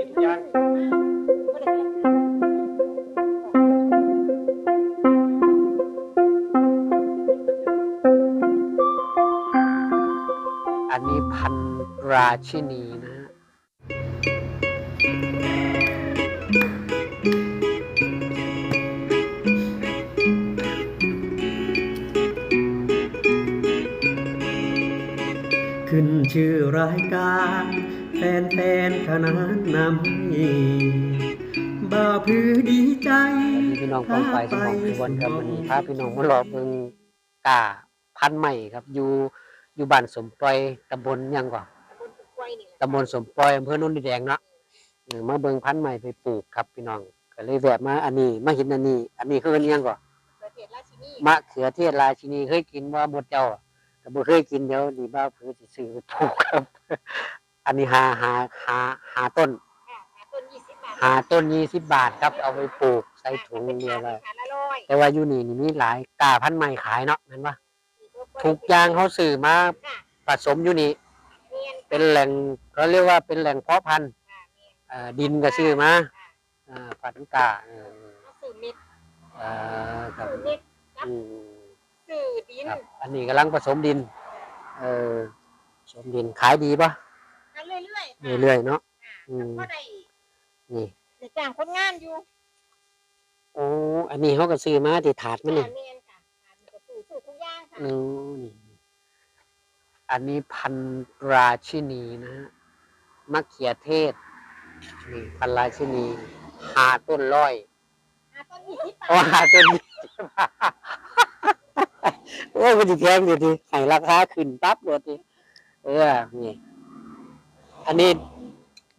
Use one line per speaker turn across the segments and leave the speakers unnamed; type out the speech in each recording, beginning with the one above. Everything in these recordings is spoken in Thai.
กินทุกอย่าง
อันนี้พันราชินีนะฮะ
ขึ้นชื่อรายการ แฟนแฟนๆขนานนำให้บ่าวพือดีใจ
สวัสดีพี่น้องกองไฟสมองทุกคนครับวันนี้พาพี่น้องมารอเบิ่งกาพันธุ์ใหม่ครับ อยู่อยู่บ้านสมปล่อยตำบลหยังก่อนตำบลสมปล่อยอำเภอโนนดินแดงเนาะเออมาเบิ่งพันธุ์ใหม่ไปปลูกครับพี่น้องก็เลยแวะมาอันนี้มาเห็นอันนี้ อันนี้คืออันนี้ยังก่อน
ประเทศราชินี
มะเขือเทศราชินีเคยกินว่าหมดเจ้าอะแต่บ่เคยกินเดี๋ยวดีบ้าเพื่อสิซื้อไปปลูกครับ อันนี้หาหาหาหาต้น
ค่ะต้นยี่สิบบาท
หาต้นยี่สิบบาทครับ เอาไปปลูกใส่ถุงเดียวเลย
ขาละร้อย
แต่ว่าอยู่นี่นี่มีหลายกาพันธุ์ใหม่ขายเนาะเห็นปะทุกอย่างเขาสื่อมา
ค่ะ
ผสมอยู่นี่
เนียน
เป็นแหล่งเขาเรียกว่าเป็นแหล่งเพาะพันธุ์
ค่ะเนียน
เอ่อดินก็ซื้อมาอ่าพันธุ์กาเออ
สื่อเม็ด
เอ่อครับ
สื่อเม็ด
อืม
สื่อดิน
ครับ อันนี้กำลังผสมดิน เออผสมดินขายดีปะ
กัน เรื่อยๆค่ะ
เรื่อยๆเนาะ
ค่ะ
อืม
ก็ได้
นี่
ในจ้างคนงานอยู่
โอ้อันนี้เขาก็ซื้อมาที่ถาดมันนี่
ค่ะเนียนค่ะค่ะมีกระสือสื่อทุกอย่างค่ะ
อืมนี่อันนี้พันธุ์ราชินีนะฮะมะเขือเทศ นี่พันธุ์ราชินี หาต้นร้อย
อ่าต้นยี่สิบบาท
โอ้หาต้นนี้โอ้มันจะแพงเดี๋ยวดิให้ราคาขึ้นปั๊บเดี๋ยวดิเออ นี่ อันนี้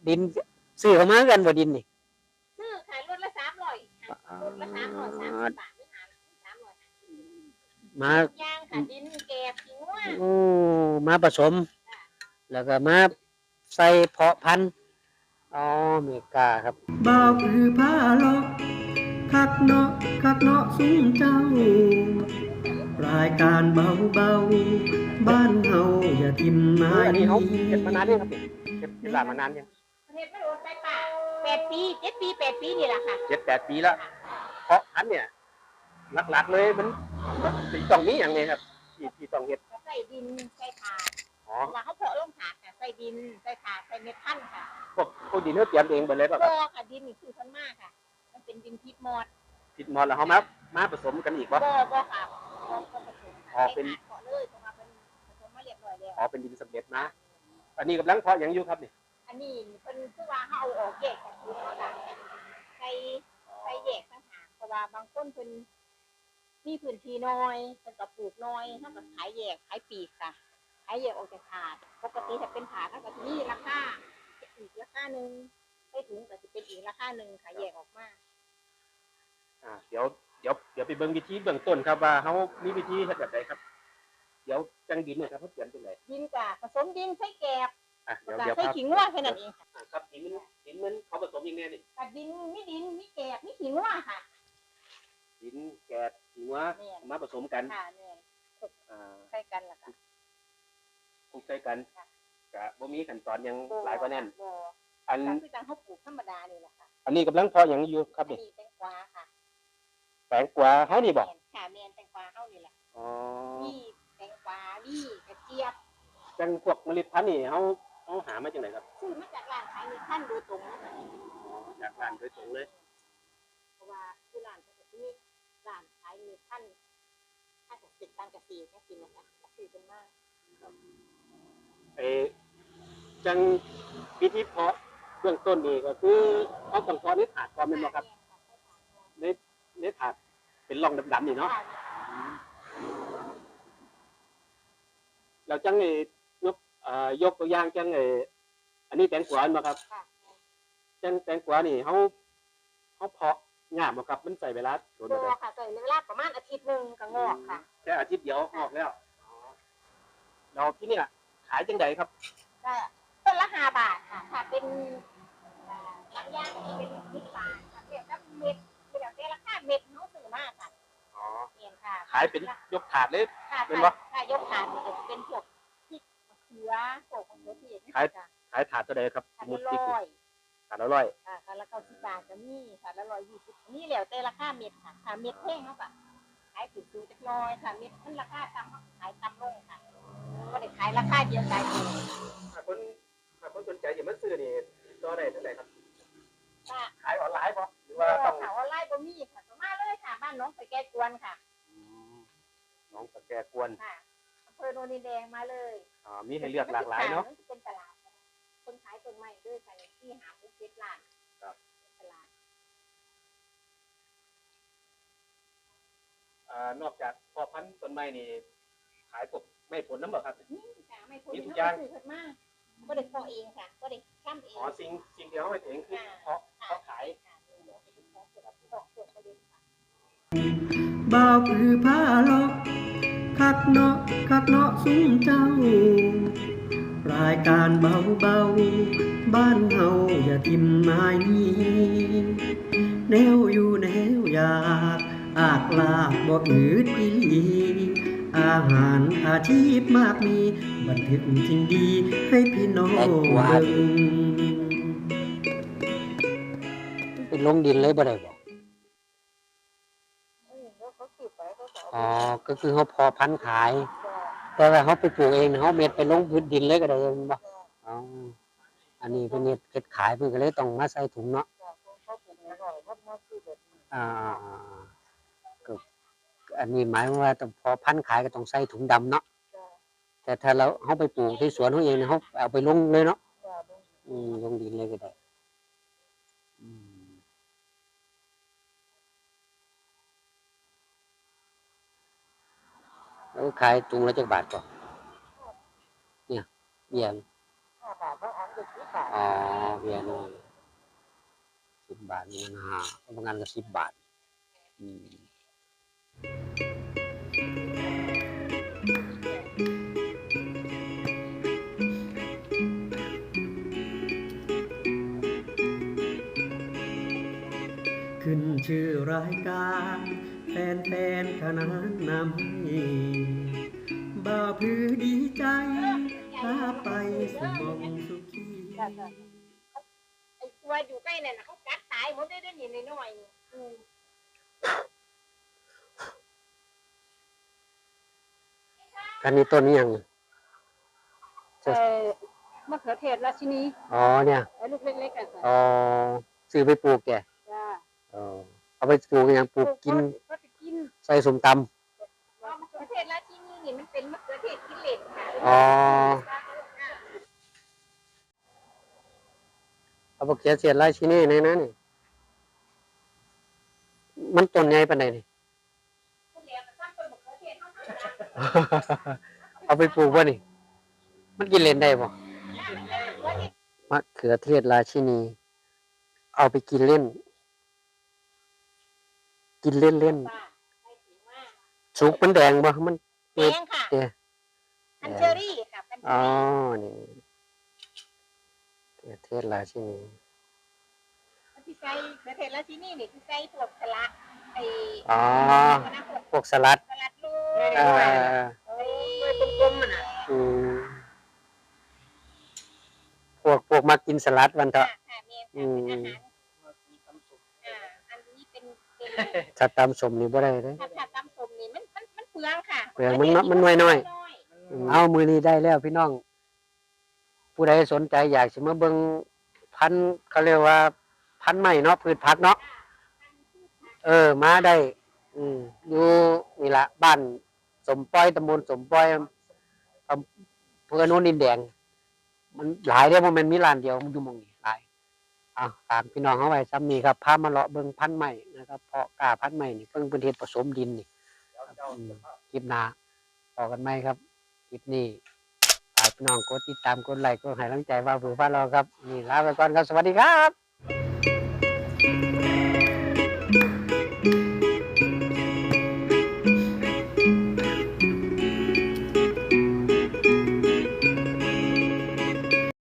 ดินซื้อเขามากันบ่ดินนี่
ซื้อขายรถละสามร้อยค่ะรถละสามร้อยสามสิบบาทไม่หาสามร้อย
มา
ยางค่ะดินแกบทิ้งว่า
โอ้มาผสม แล้วก็มาใส่เพาะพันธุ์อ๋อเมกาครับ
บ่าวพือผ้าลอกคักเนาะคักเนาะซุ้มเจ้ารายการเบาเบาๆบ้านเฮาอย่าทิมนาย
อันนี้เขาเก็บมานานยังครับพี่ เก็บเก็บหลานมานานยัง
ประเทศไม่โดนไฟป่าแปดปีเจ็ดปีแปดปีนี่แหละค่ะ
เจ็ดแปดปีแล้วเพาะพันธุ์เนี่ยหลักๆเลยมันมันสิต้องมีอย่างนี้ครับที่ที่ต้องเฮ็ด
ใส่ดินใส่ถาด
อ๋อ
เวลาเขาเพาะลงถาดค่ะใส่ดินใส่ถาดใส่เม็ดพันธุ์ค่ะ
พวกพวกดินเขาเตรียมเองไปเลยป่ะค
ก็
รับ
ค่ะดินนี่คือพันมากค่ะ มันเป็นดินพิษมอด
ผิดมอดแล้วเขามามาผสมกันอีกวะ
ก็ก็ค่ะก็ก็ผสม
อ๋อ
ค่ะ
เป็น
ใส่ถาดเพาะเลยเพราะว่าเป็นผสมมาเรียบร้อยแล้ว
อ๋อเป็นดินสำเร็จนะ อันนี้กำลังเพาะอย่างอยู่ครับนี่
อันนี้เป็นคือว่าเขาเอาออกแยกจากดินเขาค่ะใส่ใส่แยกต่างหากเพราะว่าบางคนเป็นมีพื้นที่น้อยเป็นกับปลูกน้อยเท่ากับขายแยกขายปีกค่ะขายแยกออกจากถาดปกติถ้าเป็นถาดเท่ากับที่นี่ราคาอีกราคาหนึ่งให้ถุงก็จะเป็นอีกราคาหนึ่งขายแยกออกมา
อ่าเดี๋ยวเดี๋ยวเดี๋ยวไปเบิ่งวิธีเบื้องต้นครับว่าเขามีวิธีเฮ็ดแบบใดครับ เดี๋ยว จังดินเนี่ยครับเขาเตรียมเป็นไร
ดินกับผสมดินใส่แกบ
อะเดี๋ยว
กับ
เดี๋ยว
ใส่
ครับ
ขิงว่าแค่นั้นเองค่ะ
อ่าครับดินมันดินมันเขาผสมยังไงนี่
กับดินมีดินมีแกบมีขิงว่าค่ะ
ดินแกดหิวะ
เนี่ย
มาผสมกัน
ค่ะเนี่ย
อ่า
ใส่กันล่ะค่ะ
คลุกใส่กัน
ค่ะ
กะบ่มีขั้นตอนหยังหลายกว่านั้น
บ่
อัน
ก็คือจังเขาปลูกธรรมดานี่แหละค่ะ
อันนี้กำลังเพออย่างอยู่ครับ
อัน
นี่
นี้แตงกวาค่ะ
แปลงกว่าเฮานี่บ่
แม่นค่ะแม่นแตงกวาเฮานี่แหละ
อ๋อ
มีแต งกวามีกระเจี๊ยบ
จังพวกเมล็ดพันธุ์นี่เฮาเฮาหามาจากไหนครับ
ซื้อมาจากร้านขายมีขั้นโดยตรงนะคะ
อ๋อจากร้านโดยตรงเลย
เพราะว่าคือร้านเขาก็จะมีร้านขายมีขั้นขั้นเกษตรการเกษตรเนี่ยกินนะคะซื้อกันมาก
เออจังวิธีเพาะเบื้องต้นนี่ก็คือเขาต้องเพาะในถาดก่อนแม่นบ่ครับในในถาดเป็นร่องดำๆนี่เนาะ เราจังไอ้ยกเอ่อยกตัวอย่างจังไอ้อันนี้แตงกวาเนาะครับ
ค่ะ
จังแตงกวานี่เขาเขาเพาะงามบ่ครับ มันใส่เวลาโดน
ตั
บ่
ว
ได้
ค่ะใส่เวลาประมาณอาทิตย์หนึ่งก็งอกค่ะ
แค่อาทิตย์เดียวออกแล้วเราที่เนี่ยขายจังไดครับ
ก็ต้นละห้าบาทค่ะ ถ้าเป็นอ่าบางอย่างก็จะเป็นสิบบาทค่ะเทียบกับเม็ดเดี๋ยวแต่ราคาเม็ดเขาซื้อมากค่ะ
อ๋อ
เอง ค่ะ
ขายเป็นยกถาดเลย
ค่ะ
เป็น
ค่ะ
ปะ
ค่ะยกถาดเนี่ยจะเป็นพวกพริกมะเขือพวกของเขือเทศ
ขาย
ค่ะ
ขายถาดตัวใดครับ
ถาด
มุด
ละ
ติก
ร้อย
ถ
ขาดละร้อย
ค่ะคันละเก้าสิบบาทก็มีค่ะละร้อยยี่สิบนี่แล้วแต่ราคาเม็ดค่ะค่ะเม็ดแท่งเขาก็ขายถึงจักหน้อยค่ะเม็ดมันราคาต่ำเขาก็ขายต่ำลงค่ะก็ได้ขายราคาเดียวกันเลย
ถ้าคนถ้าคนสนใจอยากมาซื้อนี่ติดต่อได้เท่าไหร่ครับ
ค่ะ
ขายออนไลน์ป่ะหรือ
ว่า
ว่าต้อง
ข่าวออนไลน์บ่มีค่ะก็มาเลยค่ะบ้านน้องสแกกวนค่ะ
อืมน้องส แกกวน
ค่ะอำเภอโนนดินแดงมาเลย
อ่ามีให้เลือกหลากหลายเนาะ
มันจะเป็นตลาดคนขายต้นไม้ด้วยค่ะที่หาปุ๊บเจ็ดล้าน
ครับ
ตลาด
อ่านอกจากพอพันธุ์ต้นไม้นี่ขายพวกไม่ผลน้ำบ่ครับ
นี่ค่ะไม่พ้น
มีทุก
เข
อย่าง
ซื้อเพิ่นมาก็ได้เพาะเองค่ะก็ได้ช่ำเอง
อ๋อสิ่งสิ่งเดียวเอาไว้เองคือเพาะเพาะขาย
ค่ะเดี๋ยวไปเพาะเสร็จแล้วเพาะส่งประเด็นค่ะ
บ่าวผือผ้าลอก คักเนาะคักเนาะซุ้มเจ้า รายการเบาเบาๆบ้านเฮาอย่าทิมนายนี้ แนวอยู่แนวอยาก อากลากบ่อืดอีหลีอาหารอาชีพมากมี บันทึกสิ่งดีให้พี่น้องเบิ่ง
เป็นลงดินเลยบ่ได้บ่
เออแล้วเขาสืบไปเขาสอน
อ๋อ ก็คือเขาพอพันธุ์ขาย แต่ว่าเขาไปปลูกเองเขาเม็ดไปลงพื้นดินเลยก็ได้แม่นบ่อ๋ออันนี้เป็นเฮ็ดเฮ็ดขายเพิ่นก็เลยต้องมาใส่ถุงเนาะ
เขาปลูกในร่อยเขามาซื้อแบบนี้
อ่าก็อันนี้หมายความว่าต้องพอพันธุ์ขายก็ต้องใส่ถุงดำเนาะแต่ถ้าเราเขาไปปลูกที่สวนเขาเองเนี่ยเขาเอาไปลงเลยเนาะ
จ้ะลง
อืมลงดินเลยก็ได้ แล้วขายตุงละจักบาทก่อนเนี่ยเบียร์
ห้าบาทบางอันก็สิบบาท
อ๋อเบียนสิบบาทนี่นะฮะบางงานก็สิบบาท อืม
ขึ้นชื่อรายการแฟนแฟนๆขนานนำให้บ่าวพือดีใจพาไปสมองสุขี
จ้ะจ้ะไอ้ตัวอยู่ใกล้นั่นน่ะเขากัดตายหมดได้ได้นี่น้อยๆนี่อืม
อันนี้ต้นนี้ยัง
เอ่อมะเขือเทศราชินี
อ๋อเนี่ย
ไอ้ลูกเล็กๆกัน
อ๋อซื้อไปปลูกแก
จ้า
อ๋อเอาไปปลูกอย่างปลูกกิน
ก็จะกิน
ใส่สมต
มะเขือเทศราชินีนี่มันเป็นมะเขือเทศกินเล่นค่ะำ
อ๋อเอาไปเขียนเสียนไล่ชิ้นนี้ในนั้นนี่มันต้นใหญ่ปานใดนี่เอาไปปลูกบ่นี่ มันกินเล่นได้บ่มะเขือเทศราชินี เอาไปกินเล่น กินเล่นเล่นๆสุกมันแดงบ่มัน
แดงค่ะ
เอ๊ะ
พันเชอรี่ค่ะพันเช
อ๋
อ
อ
รี่
นี่เขือเทศราชินี
ที่ใส่มะเขือเทศราชินีนี่ที่ใส่พวกสลัดไอ้
อ๋อ
นะพวก
พวกสลัด
สลัดลู
เอ่อ
ไอ้กลมๆมันน่ะ
อืมพวกพวกมากินสลัดวันเถ
ค่ะ
อะ
ค่ะเมีย
อื
ค่ะ
ม
เป็นอาหารอ่าอันนี้ เป็นเป็น
ถ้าตำสมนี่บ่ได้เด้
ถ้าถ้าตำส้มนี่มันมันมันเปลืองค่ะ
เปลืองมันเนาะมันน้อย เอามือนี้ได้แล้วพี่น้อง ผู้ใดสนใจอยากสิมาเบิ่งพันธุ์เขาเรียกว่า พันธุ์ใหม่เนาะพืชผักเนาะเออ มาได้ อืมอยู่นี่ละบ้านสมปอยตำบลสมปอยอำเภอโนนดินแดง มันหลายเด้อบ่แม่นมีร้านเดียวมันอยู่หม่องนี้หลาย อะฝากพี่น้องเขาไว้ซ้ำนี้ครับพามาเลาะเบิ้งพันธุ์ใหม่นะครับ เพาะกาพันธุ์ใหม่นี่เพิ่งเป็นเฮ็ดผสมดินนี่อืมคลิปหน้าต่อกันไหมครับคลิปนี้ฝากพี่น้องกดติดตามกดไลค์กดให้กำลังใจว่าผือว่าเราครับนี่ลาไปก่อนครับสวัสดีครับ